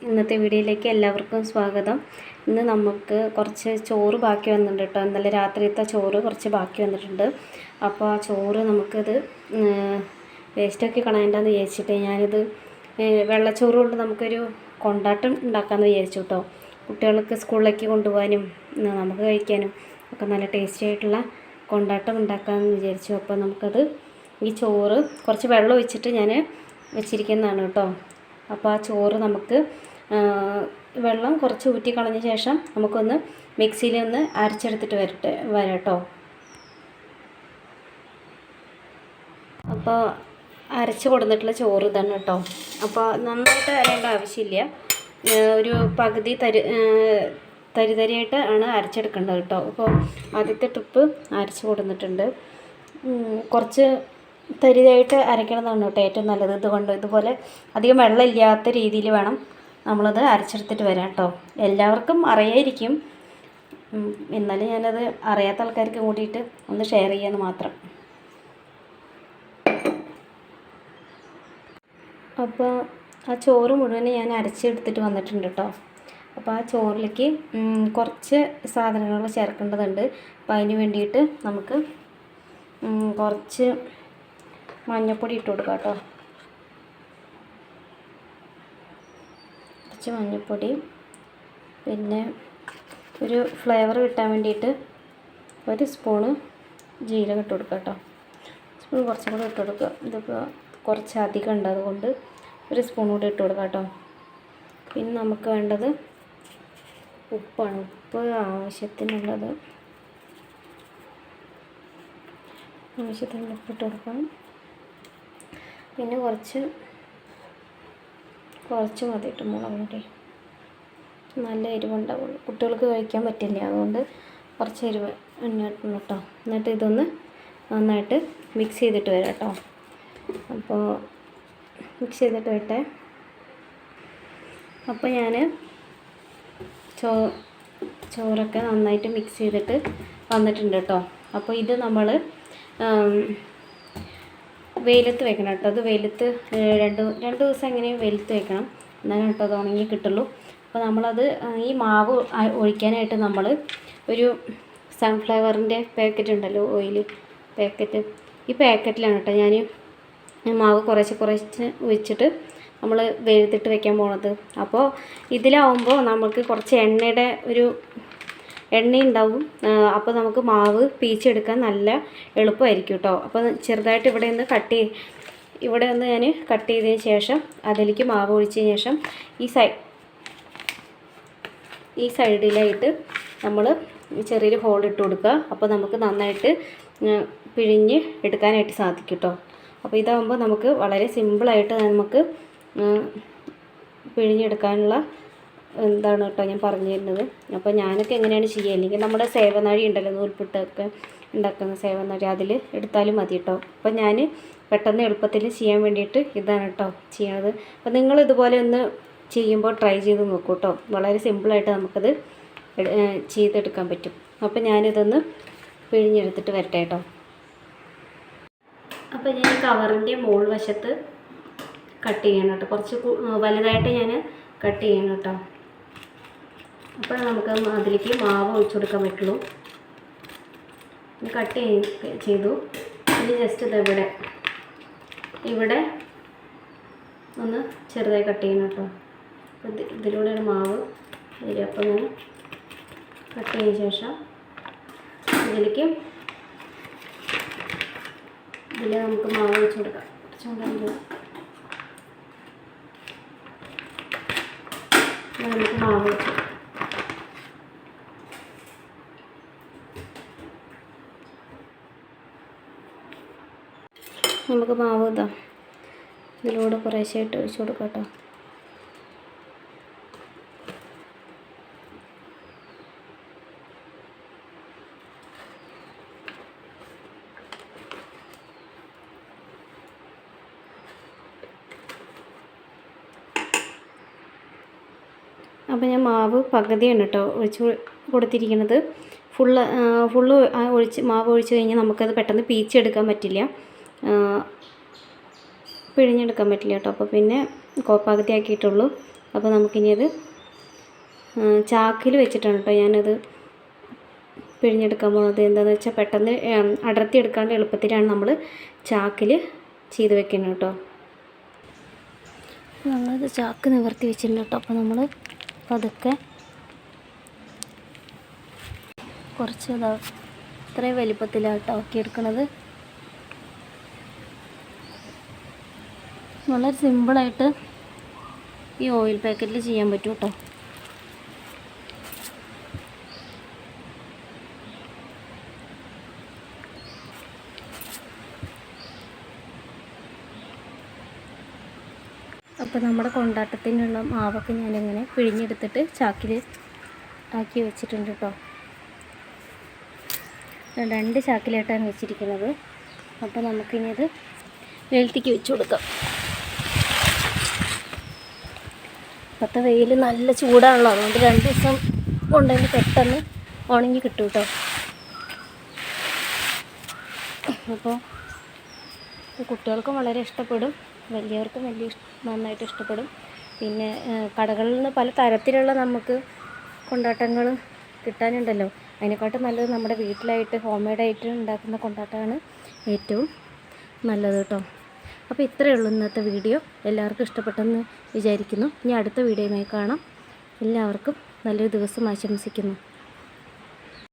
ഇന്നത്തെ വീഡിയോയിലേക്ക് എല്ലാവർക്കും സ്വാഗതം. ഇന്ന് നമുക്ക് കുറച്ച് ചോറ് ബാക്കി വന്നിട്ടുണ്ട് കേട്ടോ. ഇന്നലെ രാത്രിയത്തെ ചോറ് കുറച്ച് ബാക്കി വന്നിട്ടുണ്ട്. അപ്പോൾ ആ ചോറ് നമുക്കത് വേസ്റ്റൊക്കെ കളയണ്ടെന്ന് വിചാരിച്ചിട്ട് ഞാനിത് വെള്ളച്ചോറ് കൊണ്ട് നമുക്കൊരു കൊണ്ടാട്ടം ഉണ്ടാക്കാമെന്ന് വിചാരിച്ചു കേട്ടോ. കുട്ടികൾക്ക് സ്കൂളിലേക്ക് കൊണ്ടുപോകാനും നമുക്ക് കഴിക്കാനും ഒക്കെ നല്ല ടേസ്റ്റി ആയിട്ടുള്ള കൊണ്ടാട്ടം ഉണ്ടാക്കാമെന്ന് വിചാരിച്ചു. അപ്പോൾ നമുക്കത് ഈ ചോറ് കുറച്ച് വെള്ളം ഒഴിച്ചിട്ട് ഞാൻ വെച്ചിരിക്കുന്നതാണ് കേട്ടോ. അപ്പോൾ ആ ചോറ് നമുക്ക് വെള്ളം കുറച്ച് ഊറ്റി കളഞ്ഞ ശേഷം നമുക്കൊന്ന് മിക്സിയിൽ ഒന്ന് അരച്ചെടുത്തിട്ട് വരട്ടെ വരാട്ടോ. അപ്പോൾ അരച്ച് കൊടുത്തിട്ടുള്ള ചോറ് ഇതാണ് കേട്ടോ. അപ്പോൾ നന്നായിട്ട് അരയേണ്ട ആവശ്യമില്ല. ഒരു പകുതി തരി തരിതരിയായിട്ട് തരി തരിയായിട്ട് ആണ് അരച്ചെടുക്കേണ്ടത് കേട്ടോ. അപ്പോൾ ആദ്യത്തെ ട്രിപ്പ് അരച്ച് കൊടുത്തിട്ടുണ്ട് കുറച്ച് തരിതായിട്ട് അരയ്ക്കണമെന്നാണ് കേട്ടോ ഏറ്റവും നല്ലത്. ഇതുകൊണ്ട് ഇതുപോലെ അധികം വെള്ളമില്ലാത്ത രീതിയിൽ വേണം നമ്മളത് അരച്ചെടുത്തിട്ട് വരാം കേട്ടോ. എല്ലാവർക്കും അറിയായിരിക്കും. എന്നാലും ഞാനത് അറിയാത്ത ആൾക്കാർക്ക് കൂടിയിട്ട് ഒന്ന് ഷെയർ ചെയ്യാമെന്ന് മാത്രം. അപ്പോൾ ആ ചോറ് മുഴുവൻ ഞാൻ അരച്ചെടുത്തിട്ട് വന്നിട്ടുണ്ട് കേട്ടോ. അപ്പോൾ ആ ചോറിലേക്ക് കുറച്ച് സാധനങ്ങൾ ചേർക്കേണ്ടതുണ്ട്. അപ്പോൾ അതിന് വേണ്ടിയിട്ട് നമുക്ക് കുറച്ച് മഞ്ഞൾപ്പൊടി ഇട്ട് കൊടുക്കാം കേട്ടോ. കുറച്ച് മഞ്ഞൾപ്പൊടി പിന്നെ ഒരു ഫ്ലേവർ കിട്ടാൻ വേണ്ടിയിട്ട് ഒരു സ്പൂണ് ജീരകം ഇട്ട് കൊടുക്കുക കേട്ടോ. സ്പൂൺ കുറച്ചും കൂടെ ഇട്ട് കൊടുക്കുക. ഇതിപ്പോൾ കുറച്ച് അധികം ഉണ്ട് അതുകൊണ്ട് ഒരു സ്പൂൺ കൂടി ഇട്ട് കൊടുക്കാം കേട്ടോ. പിന്നെ നമുക്ക് വേണ്ടത് ഉപ്പാണ്. ഉപ്പ് ആവശ്യത്തിനുള്ളത്. ആവശ്യത്തിനുള്ള ഉപ്പിട്ട് കൊടുക്കാം. പിന്നെ കുറച്ച് കുറച്ച് മതി കേട്ടോ മുളക് പൊടി. നല്ല എരിവുണ്ടാവുള്ളൂ. കുട്ടികൾക്ക് കഴിക്കാൻ പറ്റില്ല. അതുകൊണ്ട് കുറച്ച് എരിവ് എണ്ണ കേട്ടോ. എന്നിട്ട് ഇതൊന്ന് നന്നായിട്ട് മിക്സ് ചെയ്തിട്ട് വരാം കേട്ടോ. അപ്പോൾ മിക്സ് ചെയ്തിട്ട് വരട്ടെ. അപ്പോൾ ഞാൻ ചോ ചോറൊക്കെ നന്നായിട്ട് മിക്സ് ചെയ്തിട്ട് വന്നിട്ടുണ്ട് കേട്ടോ. അപ്പോൾ ഇത് നമ്മൾ വെയിലത്ത് വെക്കണം കേട്ടോ. അത് വെയിലത്ത് രണ്ട് രണ്ട് ദിവസം എങ്ങനെയും വെയിലത്ത് വെക്കണം. എന്നാലും കേട്ടോ അത് ഉണങ്ങി കിട്ടുള്ളൂ. അപ്പോൾ നമ്മളത് ഈ മാവ് ഒഴിക്കാനായിട്ട് നമ്മൾ ഒരു സൺഫ്ലവറിന്റെ പാക്കറ്റ് ഉണ്ടല്ലോ ഓയിൽ പാക്കറ്റ് ഈ പാക്കറ്റിലാണ് കേട്ടോ ഞാൻ മാവ് കുറച്ച് കുറച്ച് ഒഴിച്ചിട്ട് നമ്മൾ വെയിലത്തിട്ട് വെക്കാൻ പോണത്. അപ്പോൾ ഇതിലാവുമ്പോൾ നമുക്ക് കുറച്ച് എണ്ണയുടെ ഒരു എണ്ണ ഉണ്ടാവും അപ്പോൾ നമുക്ക് മാവ് പീച്ചെടുക്കാൻ നല്ല എളുപ്പമായിരിക്കും കേട്ടോ അപ്പോൾ ചെറുതായിട്ട് ഇവിടെ നിന്ന് കട്ട് ഇവിടെ ഒന്ന് ഞാൻ കട്ട് ചെയ്തതിന് ശേഷം അതിലേക്ക് മാവ് ഒഴിച്ചതിന് ശേഷം ഈ സൈ ഈ സൈഡിലായിട്ട് നമ്മൾ ചെറിയൊരു ഹോൾ ഇട്ട് കൊടുക്കുക. അപ്പോൾ നമുക്ക് നന്നായിട്ട് പിഴിഞ്ഞ് എടുക്കാനായിട്ട് സാധിക്കും കേട്ടോ അപ്പോൾ ഇതാകുമ്പോൾ നമുക്ക് വളരെ സിമ്പിളായിട്ട് നമുക്ക് പിഴിഞ്ഞെടുക്കാനുള്ള എന്താണ് കേട്ടോ ഞാൻ പറഞ്ഞു തരുന്നത്? അപ്പോൾ ഞാനൊക്കെ എങ്ങനെയാണ് ചെയ്യുക? അല്ലെങ്കിൽ നമ്മുടെ സേവനാഴി ഉണ്ടല്ലോ നൂൽപ്പിട്ടൊക്കെ ഉണ്ടാക്കുന്ന സേവനാഴി അതിൽ എടുത്താലും മതി കേട്ടോ. അപ്പോൾ ഞാൻ പെട്ടെന്ന് എളുപ്പത്തിൽ ചെയ്യാൻ വേണ്ടിയിട്ട് ഇതാണ് കേട്ടോ ചെയ്യണത് അപ്പോൾ നിങ്ങൾ ഇതുപോലെ ഒന്ന് ചെയ്യുമ്പോൾ ട്രൈ ചെയ്ത് നോക്കൂ കേട്ടോ. വളരെ സിമ്പിളായിട്ട് നമുക്കത് ചെയ്തെടുക്കാൻ പറ്റും. അപ്പോൾ ഞാനിതൊന്ന് പിഴിഞ്ഞെടുത്തിട്ട് വരട്ടെ കേട്ടോ. അപ്പോൾ ഞാൻ കവറിന്റെ മുകൾ വശത്ത് കട്ട് ചെയ്യണം കേട്ടോ. കുറച്ച് വലുതായിട്ട് ഞാൻ കട്ട് ചെയ്യണം കേട്ടോ. അപ്പോൾ നമുക്ക് അതിലേക്ക് മാവ് ഒഴിച്ചു കൊടുക്കാൻ പറ്റുള്ളൂ. കട്ട് ചെയ്തു. ഇനി ജസ്റ്റ് ഇതെവിടെ ഇവിടെ ഒന്ന് ചെറുതായി കട്ട് ചെയ്യണം കേട്ടോ. അപ്പോൾ ഇത് ഇതിലൂടെയാണ് മാവ് വരിക അപ്പോൾ ഞാൻ കട്ട് ചെയ്ത ശേഷം ഇതിലേക്ക് ഇതിൽ നമുക്ക് മാവ് ഒഴിച്ച് കൊടുക്കാം. കുറച്ചുകൊണ്ടാണ് നമുക്ക് മാവ് ഒഴിച്ച് നമുക്ക് മാവ് ഇതാ. ഇതിലൂടെ കുറേശ്ശായിട്ട് ഒഴിച്ചു കൊടുക്കാം കേട്ടോ അപ്പോൾ ഞാൻ മാവ് പകുതിയാണ് കേട്ടോ ഒഴിച്ച് കൊടുത്തിരിക്കുന്നത്. ഫുള്ള് ഫുള്ള് ഒഴിച്ച് മാവ് ഒഴിച്ച് കഴിഞ്ഞാൽ നമുക്കത് പെട്ടെന്ന് പീച്ചെടുക്കാൻ പറ്റില്ല. പിഴിഞ്ഞെടുക്കാൻ പറ്റില്ല കേട്ടോ. അപ്പോൾ പിന്നെ കോപ്പാകത്തി ആക്കിയിട്ടുള്ളൂ. അപ്പോൾ നമുക്കിനി അത് ചാക്കിൽ വെച്ചിട്ടാണ് കേട്ടോ ഞാനത് പിഴിഞ്ഞെടുക്കാൻ പോകുന്നത് എന്താണെന്ന് വെച്ചാൽ പെട്ടെന്ന് അടർത്തി എടുക്കാണ്ട് എളുപ്പത്തിലാണ് നമ്മൾ ചാക്കിൽ ചെയ്ത് വെക്കുന്നത് കേട്ടോ. നമ്മളത് ചാക്ക് നിവർത്തി വെച്ചിട്ടുണ്ട് കേട്ടോ. അപ്പോൾ നമ്മൾ പതുക്കെ കുറച്ച് ഇതാ ഇത്രയും വലിപ്പത്തിലാട്ടോ ആക്കിയെടുക്കണത്. വളരെ സിമ്പിളായിട്ട് ഈ ഓയിൽ പാക്കറ്റിൽ ചെയ്യാൻ പറ്റും കേട്ടോ അപ്പോൾ നമ്മുടെ കൊണ്ടാട്ടത്തിനുള്ള മാവൊക്കെ ഞാനിങ്ങനെ പിഴിഞ്ഞെടുത്തിട്ട് ചാക്കിൽ ആക്കി വെച്ചിട്ടുണ്ട് കേട്ടോ രണ്ട് ചാക്കിലായിട്ടാണ് വെച്ചിരിക്കുന്നത്. അപ്പോൾ നമുക്കിനി അത് വെളുത്തിക്ക് വെച്ച് കൊടുക്കാം. ഇപ്പോഴത്തെ വെയിൽ നല്ല ചൂടാണല്ലോ. അതുകൊണ്ട് രണ്ട് ദിവസം കൊണ്ടുതന്നെ പെട്ടെന്ന് ഉണങ്ങി കിട്ടും കേട്ടോ അപ്പോൾ കുട്ടികൾക്കും വളരെ ഇഷ്ടപ്പെടും. വലിയവർക്കും വലിയ നന്നായിട്ട് ഇഷ്ടപ്പെടും. പിന്നെ കടകളിൽ നിന്ന് പല തരത്തിലുള്ള നമുക്ക് കൊണ്ടാട്ടങ്ങൾ കിട്ടാനുണ്ടല്ലോ. അതിനെക്കാട്ടും നല്ലത് നമ്മുടെ വീട്ടിലായിട്ട് ഹോം മെയ്ഡായിട്ട് ഉണ്ടാക്കുന്ന കൊണ്ടാട്ടമാണ് ഏറ്റവും നല്ലത് കേട്ടോ അപ്പോൾ ഇത്രയേ ഉള്ളൂ ഇന്നത്തെ വീഡിയോ. എല്ലാവർക്കും ഇഷ്ടപ്പെട്ടെന്ന് വിചാരിക്കുന്നു. ഇനി അടുത്ത വീഡിയോയുമായി കാണാം. എല്ലാവർക്കും നല്ലൊരു ദിവസം ആശംസിക്കുന്നു.